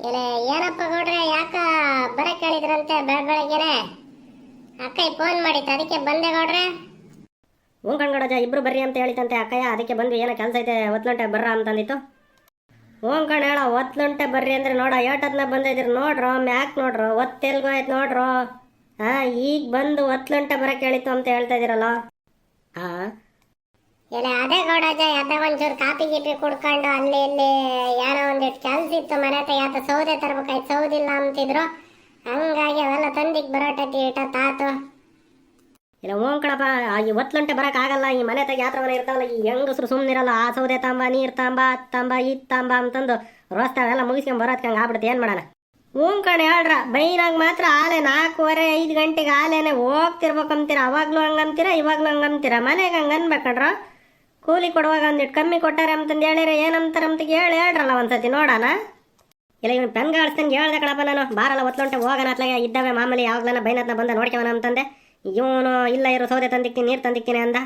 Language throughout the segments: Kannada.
ಏನೇ ಏನಪ್ಪ ಗೌಡ್ರೆ ಯಾಕ ಬರ ಕೇಳಿದ್ರಂತೆ ಬೆಳ ಬೆಳಗ್ಗೆನೆ? ಅಕ್ಕಯ್ಯ ಫೋನ್ ಮಾಡಿತ್ತು ಅದಕ್ಕೆ ಬಂದೆ ಗೌಡ್ರೆ. ಹ್ಞೂ ಕಣ್ಗಡಜ ಇಬ್ರು ಬರ್ರಿ ಅಂತ ಹೇಳಿತಂತೆ ಅಕ್ಕಯ್ಯ ಅದಕ್ಕೆ ಬಂದ್ವಿ ಏನೋ ಕೆಲಸ ಐತೆ ಒತ್ಲುಂಟೆ ಬರ್ರ ಅಂತಂದಿತ್ತು. ಹ್ಞೂ ಕಣ ಹೇಳ ಒತ್ಲುಂಟೆ ಬರ್ರಿ ಅಂದ್ರೆ ನೋಡ ಏಟದ್ನ ಬಂದಿದ್ರು ನೋಡ್ರೋ ಮ್ಯಾಕ್ ನೋಡ್ರು ಒತ್ತೆಲ್ಗೋ ಆಯ್ತು ನೋಡ್ರೋ. ಹಾಂ ಈಗ ಬಂದು ಒತ್ಲುಂಟೆ ಬರ ಕೇಳಿತ್ತು ಅಂತ ಹೇಳ್ತಾ ಇದ್ದೀರಲ್ಲ ಹಾಂ ಏನೇ ಅದೇ ಗೌಡಜ ಅದ ಒಂಚೂರು ಕಾಪಿ ಗೀಪಿ ಕುಡ್ಕೊಂಡು ಅಲ್ಲಿ ಇಲ್ಲಿ ಯಾರೋ ಒಂದಿಷ್ಟು ಕೆಲಸ ಇತ್ತು, ಮನೆ ಯಾತ ಸೌದೆ ತರ್ಬೇಕಾಯ್ತು, ಸೌದಿಲ್ಲ ಅಂತಿದ್ರು. ಹಂಗಾಗಿ ಅವೆಲ್ಲ ತಂದಿಗೆ ಬರೋಟಕ್ಕೆ ಇಟ್ಟ ತಾತು. ಇಲ್ಲ, ಓಂ ಕಣಪ್ಪ ಈ ಈ ಒತ್ಲುಂಟೆ ಬರೋಕ್ಕಾಗಲ್ಲ ಈ ಮನೆ ತಗ ಮನೆ ಇರ್ತಾವಲ್ಲ, ಈ ಹೆಂಗಸ್ರು ಸುಮ್ಮನಿರಲ್ಲ ಆ ಸೌದೆ ತಾಂಬ, ನೀರು ತಾಂಬ ತಾಂಬ, ಇದು ತಾಂಬ ಅಂತಂದು ರೋಸ್ತಾವೆಲ್ಲ ಮುಗಿಸ್ಕೊಂಡ್ ಬರೋದ್ಕಂಗೆ ಹಂಗೆ ಆಗ್ಬಿಡುತ್ತೆ, ಏನು ಮಾಡೋಣ? ಹ್ಞೂ ಕಣೆ ಹೇಳ್ರ ಬೈನಾಗ ಮಾತ್ರ ಆಲೆ ನಾಲ್ಕೂವರೆ, ಐದು ಗಂಟೆಗೆ ಆಲೆನೆ ಹೋಗ್ತಿರ್ಬೇಕಂತೀರ, ಅವಾಗ್ಲೂ ಹಂಗಂತೀರ, ಇವಾಗ್ಲೂ ಹಂಗಂತೀರ, ಮನೆಗೆ ಹಂಗೆ ಅನ್ಬೇಕಣ್ರ? ಕೂಲಿ ಕೊಡುವಾಗ ಒಂದಿಟ್ಟು ಕಮ್ಮಿ ಕೊಟ್ಟಾರೆ ಅಂತಂದು ಹೇಳಿರ ಏನಂತಾರೆ ಅಂತ ಹೇಳಿ ಹೇಳ್ರಲ್ಲ ಒಂದ್ಸತಿ ನೋಡೋಣ. ಇಲ್ಲ ಇವ್ನು ಪೆನ್ ಗಾಳಿಸ್ತಾನೆ ಹೇಳ್ದೆ ಕಣಪ್ಪ ನಾನು. ಬಾರಲ್ಲ ಒತ್ಲೊಂಟೆ ಹೋಗೋಣ ಅತ್ಲಾಗೆ ಇದ್ದಾವೆ ಮಾಮೂಲಿ ಯಾವಾಗ್ಲನ ಬೈನತ್ನ ಬಂದ ನೋಡ್ಕೊವನ ಅಂತಂದೆ ಇವನು ಇಲ್ಲ ಇರೋ ಸೌದೆ ತಂದಿಕ್ತೀನಿ ನೀರು ತಂದಿಕ್ತೀನಿ ಅಂದ.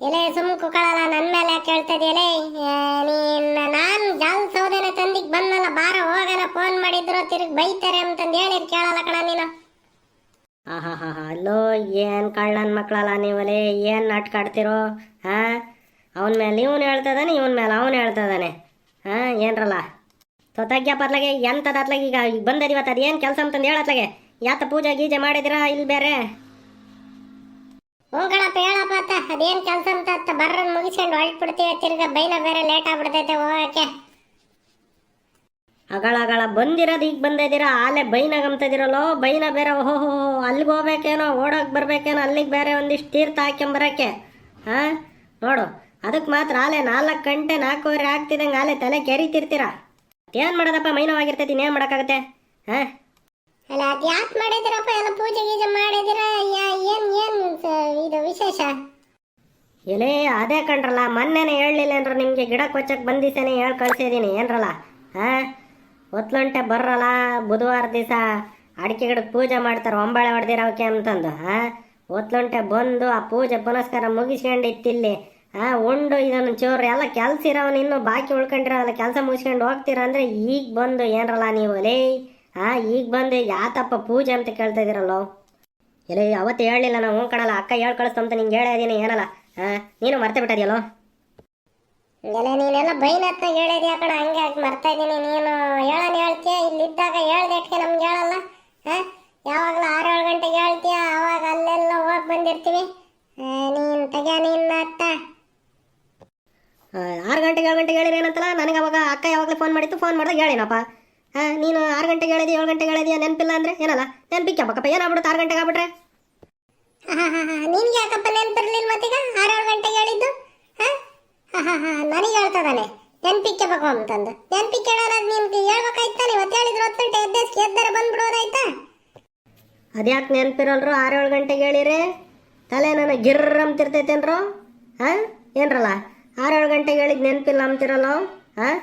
ಎಲೆ ಸುಮ್ ಕುಕ್ಕಳಲ್ಲ ನನ್ನ ಮೇಲೆ ಇದೆಯಲೇ ನೀನ್ ನಾನ್ ಜಾಲ್ ಸೌದೆನ ತಂದಿಕ್ ಬಂದಲ್ಲ ಬಾರ ಹೋಗೋಣ ಫೋನ್ ಮಾಡಿದ್ರು ತಿರುಗಿ ಬೈತಾರೆ ಅಂತಂದು ಹೇಳಿ ಕೇಳಲ್ಲ ಕಣ ನೀನು. ಹಾ ಹಾ ಹಾ ಅಲ್ಲೋ ಏನು ಕಳ್ಳನ ಮಕ್ಕಳಲ್ಲ ನೀವಲೇ ಏನು ನಾಟಕ ಆಡ್ತಿರೋ ಹಾಂ? ಅವನ ಮೇಲೆ ಇವನು ಹೇಳ್ತದಾನೆ ಇವನ ಮೇಲೆ ಅವನು ಹೇಳ್ತದಾನೆ ಹಾಂ, ಏನ್ರಲ್ಲ? ತೊತಗ್ಯ ಪರ್ಲಾಗೆ ಎಂಥದ್ದು ಅತ್ಲಾಗ ಈಗ ಈಗ ಬಂದದ ಇವತ್ತು? ಅದು ಏನು ಕೆಲಸ ಅಂತಂದು ಹೇಳತ್ಲಾಗೆ ಯಾತ ಪೂಜೆ ಗೀಜೆ ಮಾಡಿದಿರಾ ಇಲ್ಲಿ ಬೇರೆ? ಹ್ಞೂ ಕಣಪ್ಪ, ಹೇಳಪ್ಪ ಅತ್ತ. ಅದೇನು ಕೆಲಸ ಅಂತ ಅತ್ತ? ಬರ್ರನ್ ಮುಗಿಸ್ಕೊಂಡು ಹೊಳ್ಬಿಡ್ತೀವಿ ತಿರ್ಗ ಬೈನ ಬೇರೆ ಲೇಟ್ ಆಗ್ಬಿಡ್ತೈತೆ ಹೋಗಕ್ಕೆ. ಅಗಳ ಅಗಳ, ಬಂದಿರೋದು ಈಗ ಬಂದಿದ್ದೀರಾ ಆಲೆ ಬೈನಾಗಂತದಿರಲ್ಲೋ ಬೈನ ಬೇರೆ, ಓಹೋ ಅಲ್ಲಿಗೆ ಹೋಗ್ಬೇಕೇನೋ? ಓಡೋಕೆ ಬರ್ಬೇಕೇನೋ? ಅಲ್ಲಿಗೆ ಬೇರೆ ಒಂದಿಷ್ಟು ತೀರ್ಥ ಹಾಕ್ಕೊಂಬರಕ್ಕೆ ಹಾಂ, ನೋಡು. ಅದಕ್ಕೆ ಮಾತ್ರ ಆಲೆ ನಾಲ್ಕು ಗಂಟೆ ನಾಲ್ಕೂವರೆ ಆಗ್ತಿದಂಗೆ ಆಲೆ ತಲೆ ಕೆರಿತಿರ್ತೀರ? ಏನು ಮಾಡೋದಪ್ಪ ಮೈನವಾಗಿರ್ತೈತಿ ಇನ್ನೇನು ಮಾಡೋಕ್ಕಾಗತ್ತೆ? ಹಾಂ? ಅಲ್ಲ ಅದು ಯಾಕೆ ಮಾಡಿದಿರಪ್ಪ ಎಲ್ಲ ಪೂಜೆ ಗೀಜೆ ಮಾಡಿದಿರ? ಏನು ಏನು ಇದು ವಿಶೇಷ? ಎಲೇ ಅದೇ ಕಣ್ರಲ್ಲ ಮೊನ್ನೆನೇ ಹೇಳಲಿಲ್ಲ ಅಂದ್ರೆ ನಿಮಗೆ ಗಿಡ ಕೊಚ್ಚಕ್ಕೆ ಬಂದಿಸೇನೆ ಹೇಳಿ ಕಳ್ಸಿದ್ದೀನಿ ಏನ್ರಲ್ಲ? ಹಾಂ? ಒತ್ಲಂಟೆ ಬರ್ರಲ್ಲ ಬುಧವಾರ ದಿವಸ ಅಡಿಕೆ ಗಿಡಕ್ಕೆ ಪೂಜೆ ಮಾಡ್ತಾರೆ ಒಂಬಳೆ ಅವಕ್ಕೆ ಅಂತಂದು ಹಾಂ? ಒತ್ಲಂಟೆ ಬಂದು ಆ ಪೂಜೆ ಪುನಸ್ಕಾರ ಮುಗಿಸ್ಕೊಂಡು ಇತ್ತಿಲ್ಲಿ ಹಾಂ ಉಂಡು ಇದನ್ನು ಚೋರು ಎಲ್ಲ ಕೆಲ್ಸ ಇರೋನು ಇನ್ನು ಬಾಕಿ ಉಳ್ಕೊಂಡಿರೋಲ್ಲ ಕೆಲಸ ಮುಗಿಸ್ಕೊಂಡು ಹೋಗ್ತೀರ ಅಂದರೆ ಈಗ ಬಂದು ಏನರಲ್ಲ ನೀವು, ಲೇ ಹಾಂ ಈಗ ಬಂದು ಯಾತಪ್ಪ ಪೂಜೆ ಅಂತ ಕೇಳ್ತಾ ಇದ್ದೀರಲ್ಲೋ ಎಲ್ಲಿ ಅವತ್ತು ಹೇಳಲಿಲ್ಲ ನಾವು ಕಣಲ್ಲ, ಅಕ್ಕ ಹೇಳಿ ಕಳಿಸ್ತಂತ ನಿಂಗೆ ಹೇಳಿದೀನಿ ಏನಲ್ಲ ಹಾಂ ನೀನು ಮರ್ತೆ ಬಿಟ್ಟದಿಯಲ್ಲೋ? ಎಲ್ಲ ನೀನೆಲ್ಲ ಬೈನತ್ತ ಹೇಳಿದ್ಯಾ ಕಣ, ಹಂಗೆ ಮರ್ತಾ ಇದ್ದೀನಿ ನೀನು? ಫೋನ್ ಮಾಡಿತ್ತು ಫೋನ್ ಮಾಡಿದಾಗ ಹೇಳಿನಪ್ಪ? ಹಾಂ ನೀನು ಆರು ಗಂಟೆಗೆ ಹೇಳಿದಿ ಏಳು ಗಂಟೆಗೆ ಹೇಳಿದ್ಯಾ ನೆನಪಿಲ್ಲ ಅಂದ್ರೆ ಏನಲ್ಲ ನೆನಪಿಕ್ಕಪ್ಪಕ್ಕ ಏನಾಗ್ಬಿಡುತ್ತೆ ಆರು ಗಂಟೆಗೆ ಆಗ್ಬಿಟ್ರೆ? ನಿನ್ಗೆ ಯಾಕಪ್ಪ ನೆನ್ಪಿರ್ಲಿಲ್ಲ ಮತ್ತೀಗ? ಆರು ಏಳು ಗಂಟೆಗೆ ಹೇಳಿದ್ದು? ಹಾ? ಹಾ ಹಾ ನನಗೆ ಹೇಳ್ತದಾನೆ. ನೆನ್ಪಿಕ್ಕಬೇಕು ಅಂತಂದು. ನೆನ್ಪಿಕ್ಕೆ ಹೇಳೋದು ನಿಮ್ಗೆ ಹೇಳ್ಬೇಕಾಯ್ತಾನೆ ಇವತ್ತು ಹೇಳಿದ್ರು ಹತ್ತು ಗಂಟೆ ಎದ್ದೇಸ್ಗೆ ಎದ್ದರೆ ಬಂದ್ಬಿಡೋದಾಯ್ತಾ? ಅದ್ಯಾಕೆ ನೆನಪಿರಲ್ರು ಆರು ಏಳು ಗಂಟೆಗೆ ಹೇಳಿರಿ? ತಲೆ ನನಗೆ ಗಿರ್ರ ಅಂತಿರ್ತೈತೇನ್ರು ಹಾಂ ಏನ್ರಲ್ಲ ಆರು ಏಳು ಗಂಟೆಗೆ ಹೇಳಿದ್ ನೆನಪಿಲ್ಲ ಅಂತಿರಲ್ಲ ಹಾಂ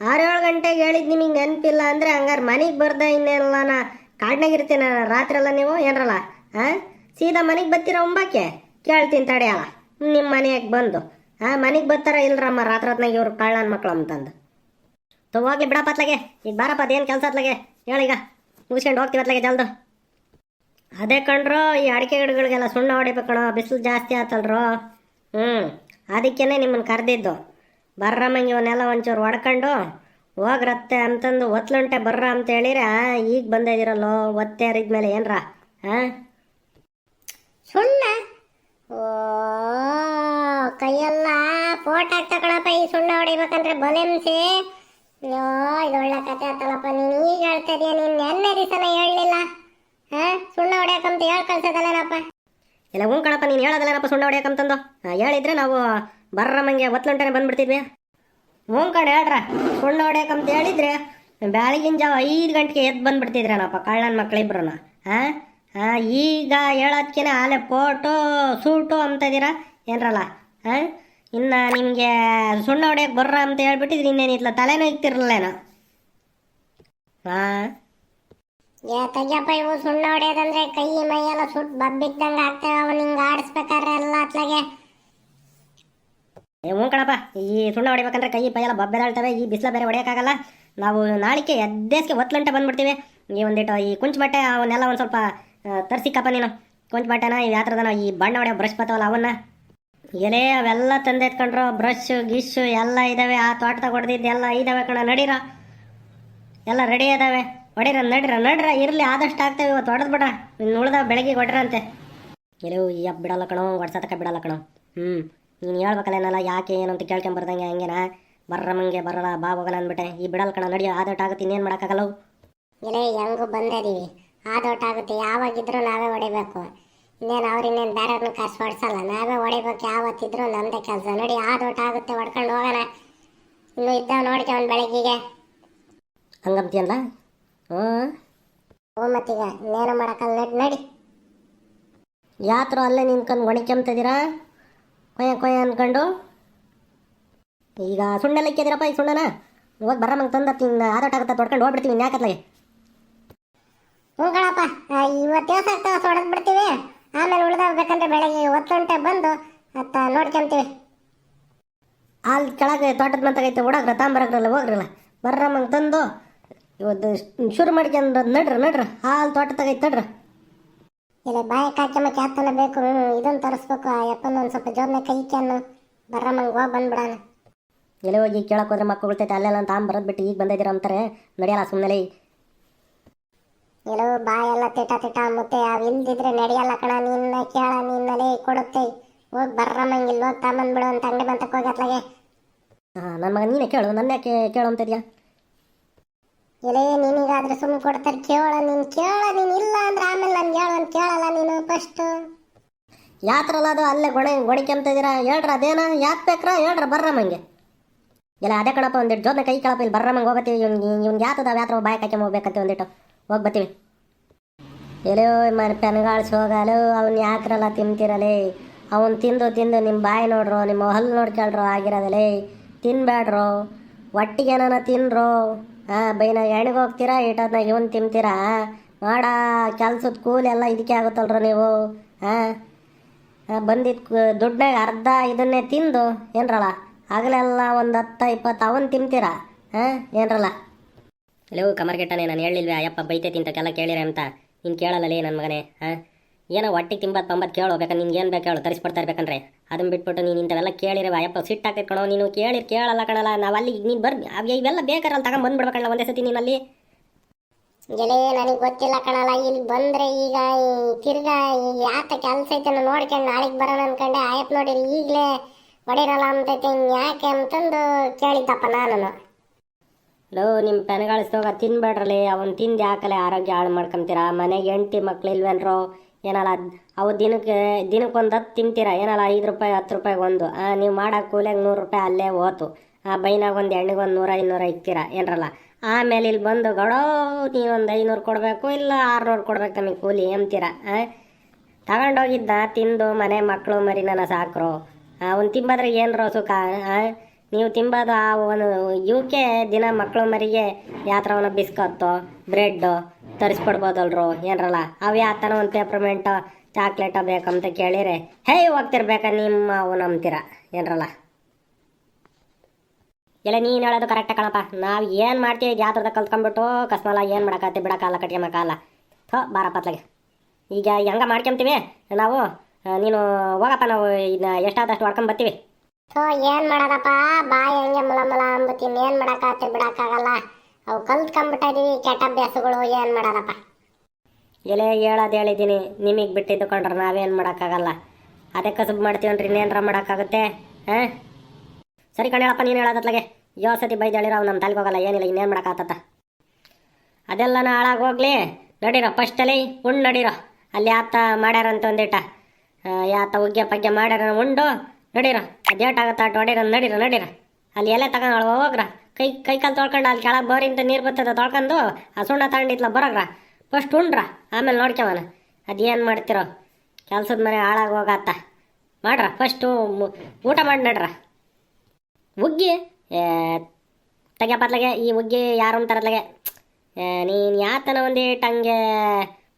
ಆರು ಏಳು ಗಂಟೆಗೆ ಹೇಳಿದ್ ನಿಮಗೆ ನೆನಪಿಲ್ಲ ಅಂದರೆ ಹಂಗಾರೆ ಮನೆಗೆ ಬರ್ದ ಇನ್ನೇನಲ್ಲ ನಾ ಕಾಡ್ನಾಗಿರ್ತೀನ ರಾತ್ರಿ ಎಲ್ಲ ನೀವು ಏನರಲ್ಲ ಹಾಂ ಸೀದಾ ಮನೆಗೆ ಬತ್ತೀರ ಒಂಬಕ್ಕೆ? ಕೇಳ್ತೀನಿ ತಡೆಯಲ್ಲ ನಿಮ್ಮ ಮನೆಯಾಗ ಬಂದು ಹಾಂ ಮನೆಗೆ ಬರ್ತಾರ ಇಲ್ರಮ್ಮ, ರಾತ್ರಿ ಹೊತ್ನಾಗ ಇವ್ರು ಕಳ್ಳನ ಮಕ್ಕಳು ಅಂತಂದು. ತೋ ಹೋಗಿ ಬಿಡಪ್ಪ ಈಗ ಬಾರಪ್ಪ ಅದೇನು ಕೆಲಸ ಅತ್ಲಾಗೆ ಹೇಳೀಗ ಮುಗಿಸ್ಕೊಂಡು ಹೋಗ್ತೀವಿ ಅತ್ಲಾಗೆ ಜಲ್ದು. ಅದೇ ಕಣ್ರೋ ಈ ಅಡಿಕೆ ಗಿಡಗಳಿಗೆಲ್ಲ ಸುಣ್ಣ ಹೊಡಿಬೇಕು ಕಣೋ, ಬಿಸಿಲು ಜಾಸ್ತಿ ಆತಲ್ರೋ? ಹ್ಞೂ ಅದಕ್ಕೇನೆ ನಿಮ್ಮನ್ನು ಕರೆದಿದ್ದು. ಬರ್ರಮ್ಮಂಗೆ ಇವನ್ನೆಲ್ಲ ಒಂಚೂರು ಹೊಡ್ಕೊಂಡು ಹೋಗ್ರತ್ತೆ ಅಂತಂದು ಒತ್ಲುಂಟೆ ಬರ್ರ ಅಂತ ಹೇಳಿರ ಈಗ ಬಂದಿದ್ದೀರಲ್ಲೋ ಒತ್ತೆ ಹರಿದ್ಮೇಲೆ ಏನ್ರ ಹಾಂ ಸುಣ್ಣ ಓ, ಕೈಯೆಲ್ಲ ಹಾಕ್ತಾ ಕಣಪ್ಪ ಈ ಸುಣ್ಣ ಹೊಡಿಬೇಕಂದ್ರೆ ಬಲೆಮ್ಸಿ ಅಯ್ಯೋ ಇದು ಒಳ್ಳೆ ಕತೆ ಆತಲ್ಲಪ್ಪ ನೀನು ಈಗ ಹೇಳ್ತಾ ಇದೀಯ, ನೀನು ನೆನ್ನೆ ದಿವಸನ ಹೇಳಲಿಲ್ಲ ಹಾ ಸುಣ್ಣ ಹೊಡ್ಯಾಕಂತ ಹೇಳಿ ಕಳ್ಸದಲ್ಲೇನಪ್ಪ? ಇಲ್ಲ, ಹ್ಞೂ ಕಣಪ್ಪ, ನೀನು ಹೇಳೋದಲ್ಲೇನಪ್ಪ ಸುಣ್ಣ ಹೊಡ್ಯಾಕಂತಂದು? ಹೇಳಿದ್ರೆ ನಾವು ಬರ್ರಮ್ಮಂಗೆ ಒತ್ಲುಂಟನೆ ಬಂದ್ಬಿಡ್ತಿದ್ವಿ. ಹ್ಞೂ ಕಣೆ ಹೇಳ್ರ ಸುಣ್ಣ ಹೊಡ್ಯಾಕಂತ ಹೇಳಿದ್ರೆ ಬೆಳಗಿನ ಜಾವ ಐದು ಗಂಟೆಗೆ ಎದ್ದು ಬಂದ್ಬಿಡ್ತಿದ್ರೇನಪ್ಪ ಕಳ್ಳನ ಮಕ್ಳಿಬ್ರು ಹಾಂ ಹಾಂ ಈಗ ಹೇಳೋದ್ಕಿನ ಆಲೆ ಫೋಟೋ, ಸೂಟು ಅಂತದಿರ ಏನ್ರಲ್ಲ ಹಾಂ ಇನ್ನು ನಿಮಗೆ ಸುಣ್ಣ ಹೊಡ್ಯಕ್ಕೆ ಬರ್ರ ಅಂತ ಹೇಳ್ಬಿಟ್ಟಿದ್ರೆ ಇನ್ನೇನಿತ್ಲ ತಲೆನೂ ಇಕ್ತಿರ್ಲೇನೋ ಹಾಂ ಏ ತೆಗಿಯಪ್ಪ, ಇವು ಸುಣ್ಣ ಹೊಡೆಯೋದಂದ್ರೆ ಕೈ ಮೈಯೆಲ್ಲ ಸುಟ್ಟು ಬಬ್ಬಿದ್ದಂಗೆ ಆಗ್ತಾವೆ, ಅವನು ಹಿಂಗೆ ಆಡಿಸ್ಬೇಕಾದ್ರೆ ಎಲ್ಲ ಅತ್ಲಾಗೆ ಹ್ಞೂ ಕಣಪ್ಪ. ಈ ಸುಣ್ಣ ಹೊಡಿಬೇಕಂದ್ರೆ ಕೈ ಪೈ ಎಲ್ಲ ಬಬ್ಬೆದಾಳ್ತವೆ ಈ ಬಿಸಿಲ ಬೇರೆ ಹೊಡೆಯೋಕ್ಕಾಗಲ್ಲ. ನಾವು ನಾಳಿಕೆ ಎದ್ದೇಸ್ಗೆ ಒತ್ತಲಂಟೆ ಬಂದ್ಬಿಡ್ತೀವಿ. ಈ ಒಂದಿಟ್ಟು ಈ ಕುಂಚ್ ಬಟ್ಟೆ ಅವನ್ನೆಲ್ಲ ಒಂದು ಸ್ವಲ್ಪ ತರಿಸಿಕ್ಕಪ್ಪ ನೀನು. ಕುಂಚ್ ಬಟ್ಟೆನ ಈ ಯಾತ್ರದನ ಈ ಬಣ್ಣ ಹೊಡೆಯೋ ಬ್ರಷ್ ಬತ್ತವಲ್ಲ ಅವನ್ನ. ಎಲೆ ಅವೆಲ್ಲ ತಂದೆ ಎತ್ಕೊಂಡ್ರು ಬ್ರಷ್ ಗಿಶ್, ಎಲ್ಲ ಇದ್ದಾವೆ ಆ ತೋಟದಾಗ ಹೊಡೆದಿದ್ದು ಎಲ್ಲ ಇದಾವೆ ಕಣ, ನಡೀರ. ಎಲ್ಲ ರೆಡಿ ಇದ್ದಾವೆ ಹೊಡೀರ, ನಡಿರ, ನಡ್ರ, ಇರಲಿ, ಆದಷ್ಟು ಆಗ್ತೇವೆ ಇವತ್ತು ಹೊಡೆದ್ ಬಿಡ. ಇನ್ನು ಉಳ್ದ ಬೆಳಗ್ಗೆ ಹೊಡ್ರಂತೆ. ಎಲ್ಲೋ ಈ ಬಿಡಲ್ಲ ಕಣೋ ಹೊಡ್ಸತಕ್ಕ ಬಿಡಲ್ಲ ಕಣೋ. ಹ್ಞೂ ನೀನು ಹೇಳ್ಬೇಕಲ್ಲೇನಲ್ಲ ಯಾಕೆ ಏನು ಅಂತ ಕೇಳ್ಕೊಂಬರ್ದಂಗೆ ಹಂಗೇನ? ಬರ್ರಮ್ಮಂಗೆ ಬರಲ್ಲ ಬಾ ಹೋಗಲ್ಲ ಅಂದ್ಬಿಟ್ಟೆ ಈ ಬಿಡಲ್ ಕಣ ನಡಿಯೋ ಆದೋಟ ಆಗುತ್ತೆ ಇನ್ನೇನು ಮಾಡೋಕ್ಕಾಗಲ್ಲ? ಎಲೆ ಹೆಂಗು ಬಂದಿದ್ದೀವಿ ಆದೋಟ ಆಗುತ್ತೆ ಯಾವಾಗಿದ್ರೂ ನಾವೇ ಹೊಡಿಬೇಕು. ಇನ್ನೇನು ಅವ್ರು ಇನ್ನೇನು ಬೇರೆಯವ್ರನ್ನ ಕಾಸು ಹೊಡ್ಸಲ್ಲ ನಾವೇ ಹೊಡಿಬೇಕು ಯಾವತ್ತಿದ್ರೂ ನಮ್ಮದೇ ಕೆಲಸ. ನೋಡಿ ಆದೋಟ ಆಗುತ್ತೆ ಹೊಡ್ಕೊಂಡು ಹೋಗೋಣ. ಇನ್ನು ಇದ್ದಾವ ಒಂದು ಬೆಳಗ್ಗೆಗೆ. ಹಂಗಂತೀಯಲ್ಲ? ಹ್ಞೂ. ಹ್ಞೂ ಮತ್ತೀಗ ಇನ್ನೇನು ಮಾಡೋಕ್ಕಲ್ಲ ನಡಿ ಯಾತ್ರೋ ಯಾತ್ರು ಅಲ್ಲೇ ನಿಂತ್ಕೊಂಡು ಗೊಣಿಕೆಂತಿದ್ದೀರಾ ಕೊಯ್ಯ ಕೊಯ್ಯ ಅನ್ಕೊಂಡು. ಈಗ ಸುಣ್ಣೆಲ್ಲ ಇಕ್ಕಿದಿರಪ್ಪ ಈ ಸುಣ್ಣನ? ಹೋಗಿ ಬರಮ್ಮಂಗೆ ತಂದ ತಿನ್ನ ಆದೋಟ ಆಗುತ್ತೆ ತೊಡ್ಕೊಂಡು ಹೋಗ್ಬಿಡ್ತೀವಿ ಇನ್ಯಾಕತ್ಲಾಗೆ ಹ್ಞೂ ಕಣಪ್ಪ ಇವತ್ತು ದಿವಸ ಆಗ್ತಾವ ಹೊಡೆದ್ ಬಿಡ್ತೀವಿ. ಆಮೇಲೆ ಉಳಿದಾಗಬೇಕಂದ್ರೆ ಬೆಳಗ್ಗೆ ಹತ್ತು ಗಂಟೆ ಬಂದು ಅತ್ತ ನೋಡ್ಕೊಂತೀವಿ. ಅಲ್ಲಿ ಕೆಳಗೆ ತೋಟದ ಮಂತಾಗೈತೆ ಓಡಾಗ್ರ ತಾಂಬರಾಗ್ರಲ್ಲ ಹೋಗ್ರಲ್ಲ. ಬರ್ರಮ್ಮಂಗೆ ತಂದು ಇವತ್ತು ಶುರು ಮಾಡ್ಕೊಂಡು ನಡ್ರ ನಡ್ರ. ಹಾಲು ತೋಟ ತಗೈತೆ ನಡ್ರ. ಇಲ್ಲ ಬಾಯಿ ಕಾಕ್ಯಮಕ್ಕೆ ಯಾತನ ಬೇಕು? ಇದನ್ನು ತರಿಸ್ಬೇಕು. ಆ ಯಪ್ಪನ ಒಂದು ಸ್ವಲ್ಪ ಜೋರ್ನ ಕೈ ಕ್ಯಾನು ಬರ್ರಮ್ಮಂಗೆ ಹೋಗಿ ಬಂದ್ಬಿಡಾನ. ಎಲ್ಲಿ ಹೋಗಿ ಕೇಳಕ್ಕೆ ಹೋದ್ರೆ ಮಕ್ಕಳು ಉಳ್ತೈತೆ ಅಲ್ಲೆಲ್ಲ ಅಂತ ಬರೋದು ಬಿಟ್ಟು ಈಗ ಬಂದಿದ್ದೀರ ಅಂತಾರೆ. ನಡೆಯಲ್ಲ ಸುಮ್ಮನೆ ಎಲ್ಲೋ ಬಾಯೆಲ್ಲ ತಿಟ ತಿಟ ಮುತ್ತೆ ಅವು ಇಲ್ದಿದ್ರೆ ನಡೆಯಲ್ಲ ಕಣ ನಿನ್ನ ಕೇಳ ನಿನ್ನಲೇ ಕೊಡುತ್ತೆ. ಹೋಗಿ ಬರ್ರಮ್ಮಂಗೆ ಇಲ್ಲಿ ಹೋಗಿ ತಗೊಂಬಂದ್ಬಿಡು ಅಂತ ಅಂಗಡಿ ಬಂತಕ್ಕೆ ಹೋಗಿ ಅತ್ಲಾಗೆ ಹಾಂ ನನ್ನ ಮಗ ನೀನೇ ಕೇಳು ನನ್ನ ಯಾಕೆ ಕೇಳು ಅಂತಿದ್ಯಾ ಇಲ್ಲೇ ನಿನಗಾದ್ರೆ ಸುಮ್ಮನೆ ಕೊಡ್ತಾರೆ, ಕೇಳ, ನೀನು ಕೇಳ, ನೀನು ಇಲ್ಲ ಅಂದ್ರೆ ಆಮೇಲೆ ನಾನು ಅಂತ ಕೇಳಲ್ಲ ನೀನು ಫಸ್ಟ್ ಯಾತ್ರಲ್ಲ ಅದು, ಅಲ್ಲೇ ಗೊಣೆ ಗೊಣಿಕೆಂತಿದ್ದೀರಾ ಹೇಳ್ರ ಅದೇನ? ಯಾಕೆ ಬೇಕ್ರ? ಹೇಳ್ರ ಬರ್ರಮ್ಮಂಗೆ ಇಲ್ಲ ಅದೇ ಕಣಪ್ಪ ಒಂದಿಟ್ಟು ಜೋದ್ನ ಕೈ ಕಳಪ್ಪ, ಇಲ್ಲಿ ಬರ್ರಮ್ಮಂಗೆ ಹೋಗತ್ತೀವಿ ಇವ್ನಿಗೆ ಇವ್ನಿಗೆ ಯಾತದ ಯಾತ್ರ ಬಾಯ್ ಕಾಕೆ ಹೋಗ್ಬೇಕಂತ ಒಂದಿಟ್ಟು. ಹೋಗ್ಬತ್ತೀವಿ. ಎಲ್ಲೋ ಮನೆ ಪೆನ್ಗಾಳ್ಸಿ ಹೋಗಲು, ಅವ್ನು ಯಾಕ್ರಲ್ಲ ತಿಂತೀರಲೇ? ಅವನು ತಿಂದು ತಿಂದು ನಿಮ್ಮ ಬಾಯಿ ನೋಡ್ರೋ, ನಿಮ್ಮ ಹಲ್ಲು ನೋಡ್ಕೊಳ್ರೋ ಆಗಿರೋದಲೇ? ತಿನ್ಬೇಡ್ರೋ ಒಟ್ಟಿಗೆ ಏನಾನ ತಿನ್ರೋ? ಬೈನ ಎಣ್ಣಿಗೆ ಹೋಗ್ತೀರಾ ಇಟ್ಟದ್ನಾಗ ಇವನ್ ತಿಂತೀರಾ? ಮಾಡ, ಕೆಲ್ಸದ ಕೂಲಿ ಎಲ್ಲ ಇದಕ್ಕೆ ಆಗುತ್ತಲ್ರ ನೀವು? ಹಾಂ ಬಂದಿದ್ದು ದುಡ್ಡಾಗ ಅರ್ಧ ಇದನ್ನೇ ತಿಂದು, ಏನ್ರಲ್ಲ? ಹಗಲೆಲ್ಲ ಒಂದು ಹತ್ತು, ಇಪ್ಪತ್ತು ಅವನ್ ತಿಂತೀರಾ? ಹಾಂ ಏನ್ರಲ್ಲ? ಲೇವು ಕಮರ್ಗೆಟ್ಟನೆ, ನಾನು ಹೇಳಿಲ್ವೇ ಅಯ್ಯಪ್ಪ ಬೈತೈತಿ ಇಂಥಕ್ಕೆಲ್ಲ ಕೇಳಿರೆ ಅಂತ. ನೀನು ಕೇಳಲ್ಲಲೇ ನನ್ನ ಮಗನೇ ಹಾಂ ಏನೋ ಹೊಟ್ಟೆ ತಿಂಬತ್ತು ತೊಂಬತ್ತು ಕೇಳು, ಬೇಕಾ ನಿನ್ಗೆ ಏನು ಬೇಕು ಹೇಳು, ತರಿಸ್ಕೊಡ್ತಾ ಇರ್ಬೇಕಂದ್ರೆ. ಅದನ್ನ ಬಿಟ್ಬಿಟ್ಟು ನೀನು ಇಂಥವೆಲ್ಲ ಕೇಳಿರವ ಅಯ್ಯಪ್ಪ ಸಿಟ್ಟಾಗ್ತೈತೆ ಕಣೋ ನೀನು ಕೇಳಿರ್ ಕೇಳಲ್ಲ ಕಣಲ್ಲ ನಾವು ಅಲ್ಲಿ ನೀನು ಬರ್ ಅವ್ಯ ಇವೆಲ್ಲ ಬೇಕಾರಲ್ಲ ತಗೊಂಡು ಬಂದ್ಬಿಡ್ಬೇಕಲ್ಲ ಒಂದೇ ಸತಿ ನೀನು ಅಲ್ಲಿ ಗೆಲೆ ನನಗೆ ಗೊತ್ತಿಲ್ಲ ಕಣಲ್ಲ ಇಲ್ಲಿ ಬಂದರೆ ಈಗ ತಿರ್ಗಾ ಯಾತ ಕೆಲಸ ಐತೆ ನೋಡ್ಕೊಂಡು ನಾಳೆಗೆ ಬರೋಣ ಅನ್ಕೊಂಡೆ ಆಯಪ್ಪ ನೋಡಿ ಈಗಲೇ ಹೊಡಿರಲ್ಲ ಅಂತೈತೆ ಯಾಕೆ ಅಂತಂದು ಕೇಳಿದ್ದಪ್ಪ ನಾನು ಲೋ ನಿಮ್ಮ ಪೆನ್ಗಳಿಸ್ತೋಗ ತಿನ್ಬೇಡ್ರಲ್ಲಿ ಅವನು ತಿಂದು ಯಾಕಲೆ ಆರೋಗ್ಯ ಹಾಳು ಮಾಡ್ಕೊಂತೀರಾ? ಮನೆಗೆ ಹೆಂಡ್ತಿ ಮಕ್ಳು ಇಲ್ವೇನ್ರೋ? ಏನಲ್ಲ ಅವು ದಿನಕ್ಕೆ, ದಿನಕ್ಕೊಂದು ಹತ್ತು ತಿಂತೀರ? ಏನಲ್ಲ ಐದು ರೂಪಾಯಿ, ಹತ್ತು ರೂಪಾಯಿಗೆ ಒಂದು. ನೀವು ಮಾಡೋ ಕೂಲಿಯಾಗ ನೂರು ರೂಪಾಯಿ, ಅಲ್ಲೇ ಹೋತು. ಆ, ಬೈನಾಗ ಒಂದು ಎಣ್ಣೆಗೆ ಒಂದು ನೂರ ಐನೂರ ಇಕ್ತೀರ? ಏನರಲ್ಲ. ಆಮೇಲೆ ಇಲ್ಲಿ ಬಂದು ಗಡೋ ನೀವು ಒಂದು ಐನೂರು ಕೊಡಬೇಕು, ಇಲ್ಲ ಆರುನೂರು ಕೊಡ್ಬೇಕು ನಮಗೆ ಕೂಲಿ ಎಂತೀರಾ ತಗೊಂಡೋಗಿದ್ದ, ತಿಂದು ಮನೆ ಮಕ್ಕಳು ಮರಿ ನನ್ನ ಸಾಕ್ರು ಅವ್ನು ತಿಂಬಾದ್ರೆ ಏನರ ಸುಖ? ನೀವು ತಿಂಬೋದು ಆ ಒಂದು ಇವಕ್ಕೆ ದಿನ ಮಕ್ಕಳು ಮರಿಗೆ ಯಾತ್ರವನ್ನ ಬಿಸ್ಕತ್ತು ಬ್ರೆಡ್ಡು ತರಿಸ್ಕೊಡ್ಬೋದಲ್ರು? ಏನರಲ್ಲ, ಅವು ಯಾವ ಥರ ಒಂದು ಪೇಪರ್ಮೆಂಟು ಚಾಕ್ಲೇಟೋ ಬೇಕಂತ ಕೇಳಿರಿ ಹೇ ಹೋಗ್ತಿರ್ಬೇಕ ನಿಮ್ಮ ಅವು ನಂಬ್ತೀರ ಏನ್ರಲ್ಲ. ಎಲ್ಲ ನೀನು ಹೇಳೋದು ಕರೆಕ್ಟ್ ಕಣಪ್ಪ. ನಾವು ಏನು ಮಾಡ್ತೀವಿ ಜಾತ್ರದ ಕಲ್ತ್ಕೊಂಡ್ಬಿಟ್ಟು ಕಸ್ಮಾಲ ಏನು ಮಾಡೋಕ್ಕಾಗತ್ತೆ ಬಿಡೋಕ್ಕಲ್ಲ ಕಟ್ಕೊಂಬಕ್ಕಲ್ಲ ಥೋ ಬಾರಪ್ಪತ್ಲಾಗೆ ಈಗ ಹೆಂಗೆ ಮಾಡ್ಕೊಂತೀವಿ ನಾವು? ನೀನು ಹೋಗಪ್ಪ ನಾವು ಇದನ್ನ ಎಷ್ಟಾದಷ್ಟು ಹೊಡ್ಕೊಂಡ್ ಸೊ ಏನ್ ಮಾಡೋದಪ್ಪ? ಬಾಯಿ ಹಂಗೆ ಮುಲ ಮುಲ ಅಂಬತ್ತೀನಿ ಏನ್ ಮಾಡಕ್ಕಾಗತ್ತೆ ಬಿಡಕ್ಕಾಗಲ್ಲ. ಅವು ಕಲ್ತ್ಕೊಂಡ್ಬಿಟ್ಟಿದೀವಿ ಕೆಟ್ಟ ಅಭ್ಯಾಸಗಳು, ಏನ್ ಮಾಡೋದಪ್ಪ? ಎಲೆ ಹೇಳೋದು ಹೇಳಿದ್ದೀನಿ. ನಿಮಗೆ ಬಿಟ್ಟಿದ್ದು ಕೊಂಡ್ರೆ ನಾವೇನು ಮಾಡೋಕ್ಕಾಗಲ್ಲ. ಅದೇ ಕಸಬ್ ಮಾಡ್ತೀವನ್ರಿ ಇನ್ನೇನ್ರ ಮಾಡೋಕ್ಕಾಗುತ್ತೆ, ಹಾಂ? ಸರಿ ಕಣ ಹೇಳಪ್ಪ ನೀನು ಹೇಳೋದತ್ಲಾಗೆ ಯೋ ಸತಿ ಬೈದಳಿರೋ ನಮ್ಮ ತಲೆಗೆ ಹೋಗಲ್ಲ, ಏನಿಲ್ಲ, ಇನ್ನೇನು ಮಾಡೋಕ್ಕಾಗತ್ತ. ಅದೆಲ್ಲನ ಹಾಳಾಗೋಗ್ಲಿ ನಡೀರೋ ಫಸ್ಟಲ್ಲಿ ಉಂಡು ನಡೀರೋ. ಅಲ್ಲಿ ಆತ ಮಾಡ್ಯಾರಂತ ಒಂದಿಟ ಯಾತ ಉಗ್ಗೆ ಪಗ್ಗೆ ಮಾಡ್ಯಾರ ಉಂಡು. ನಡೀರೋ ಅದೇಟ್ ಆಗತ್ತ ಅಟ್ ಹೊಡೀರ ನಡೀರ ನಡೀರ. ಅಲ್ಲಿ ಎಲ್ಲ ತಗೊಂಡು ಹೋಗ್ರ. ಕೈ ಕೈ ಕಾಲು ತೊಳ್ಕೊಂಡು ಅಲ್ಲಿ ಕೆಳಗೆ ಬೋರಿಂದ ನೀರು ಬರ್ತದ ತೊಳ್ಕೊಂಡು ಆ ಸುಣ್ಣ ತಗೊಂಡಿತ್ಲ ಬರೋಗ್ರ. ಫಸ್ಟ್ ಉಂಡ್ರ ಆಮೇಲೆ ನೋಡ್ಕೊವನ ಅದೇನು ಮಾಡ್ತಿರೋ? ಕೆಲ್ಸದ ಮನೆ ಹಾಳಾಗಿ ಹೋಗತ್ತ. ಮಾಡ್ರ, ಫಸ್ಟು ಊಟ ಮಾಡಿ ನಡ್ರ. ಉಗ್ಗಿ ತೆಗೆಪತ್ಲಗೆ ಈ ಉಗ್ಗಿ ಯಾರು ಅಂತಾರತ್ಲಗೆ ನೀನು ಯಾತನ ಒಂದಿಟ್ಟು ಹಂಗೆ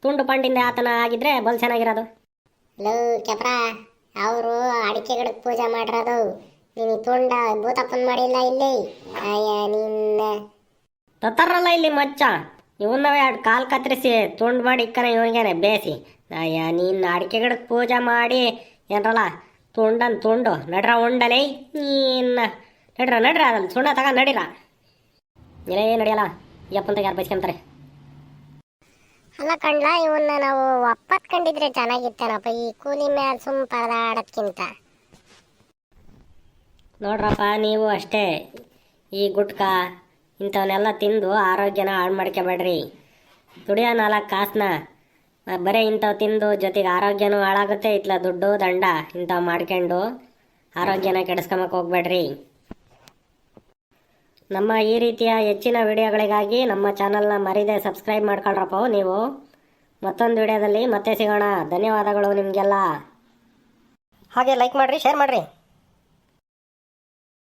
ತುಂಡು ಪಂಡಿಂದ ಆತನ ಆಗಿದ್ರೆ ಬಲ್ ಚೆನ್ನಾಗಿರೋದು. ಲೋ ಕೆಪ್ರ. ಅವರು ಅಡಿಕೆ ಗಿಡಕ್ಕೆ ಪೂಜೆ ಮಾಡಿರೋದು. ನೀನು ತೊಂಡ ಭೂತಪ್ಪನ್ ಮಾಡಿಲ್ಲ ಇಲ್ಲಿ? ಅಯ್ಯ, ನಿನ್ನ ತತ್ತಾರಲ್ಲ ಇಲ್ಲಿ ಮಚ್ಚ. ಇವನ್ನವೇ ಎರಡು ಕಾಲು ಕತ್ತರಿಸಿ ತುಂಡು ಮಾಡಿ ಇಕ್ಕನ ಇವನಿಗೇನೆ, ಬೇಸಿ. ಅಯ್ಯ, ನೀನು ಅಡಿಕೆ ಗಿಡಕ್ಕೆ ಪೂಜೆ ಮಾಡಿ ಏನರಲ್ಲ, ತುಂಡನ್ ತುಂಡು. ನಡ್ರ ಉಂಡಲೇ? ನೀನು ನಡ್ರ ನಡ್ರ ಅದನ್ನು ಸುಣ್ಣ ತಗ ನಡೀರ ಏನೇ ನಡಿಯಲ್ಲ? ಯಪ್ಪಂತ ಯಾರು ಬೈಸ್ಕೊಂತಾರೆ? ಅಲ್ಲ ಕಣ್ಣ ಇವನ್ನ ನಾವು ಒಪ್ಪತ್ಕೊಂಡಿದ್ರೆ ಚೆನ್ನಾಗಿತ್ತೇನಪ್ಪ, ಈ ಕೂಲಿ ಮ್ಯಾಲ ಸುಮ್ ಪರದಾಡೋದ್ಕಿಂತ. ನೋಡ್ರಪ್ಪ, ನೀವು ಅಷ್ಟೇ. ಈ ಗುಟ್ಕ, ಇಂಥವನ್ನೆಲ್ಲ ತಿಂದು ಆರೋಗ್ಯನ ಹಾಳು ಮಾಡ್ಕೋಬೇಡ್ರಿ. ದುಡಿಯೋ ನಾಲ್ಕು ಕಾಸನ್ನ ಬರೀ ಇಂಥವು ತಿಂದು ಜೊತೆಗೆ ಆರೋಗ್ಯನೂ ಹಾಳಾಗುತ್ತೆ, ಇತ್ಲ ದುಡ್ಡು ದಂಡ ಇಂಥವು ಮಾಡ್ಕೊಂಡು ಆರೋಗ್ಯನ ಕೆಡಿಸ್ಕೊಂಬಕ್ಕೆ ಹೋಗ್ಬೇಡ್ರಿ. ನಮ್ಮ ಈ ರೀತಿಯ ಹೆಚ್ಚಿನ ವಿಡಿಯೋಗಳಿಗಾಗಿ ನಮ್ಮ ಚಾನಲ್ನ ಮರಿದೆ ಸಬ್ಸ್ಕ್ರೈಬ್ ಮಾಡ್ಕೊಳ್ರಪ್ಪ ನೀವು. ಮತ್ತೊಂದು ವಿಡಿಯೋದಲ್ಲಿ ಮತ್ತೆ ಸಿಗೋಣ. ಧನ್ಯವಾದಗಳು ನಿಮಗೆಲ್ಲ. ಹಾಗೆ ಲೈಕ್ ಮಾಡಿರಿ ಶೇರ್ ಮಾಡಿರಿ.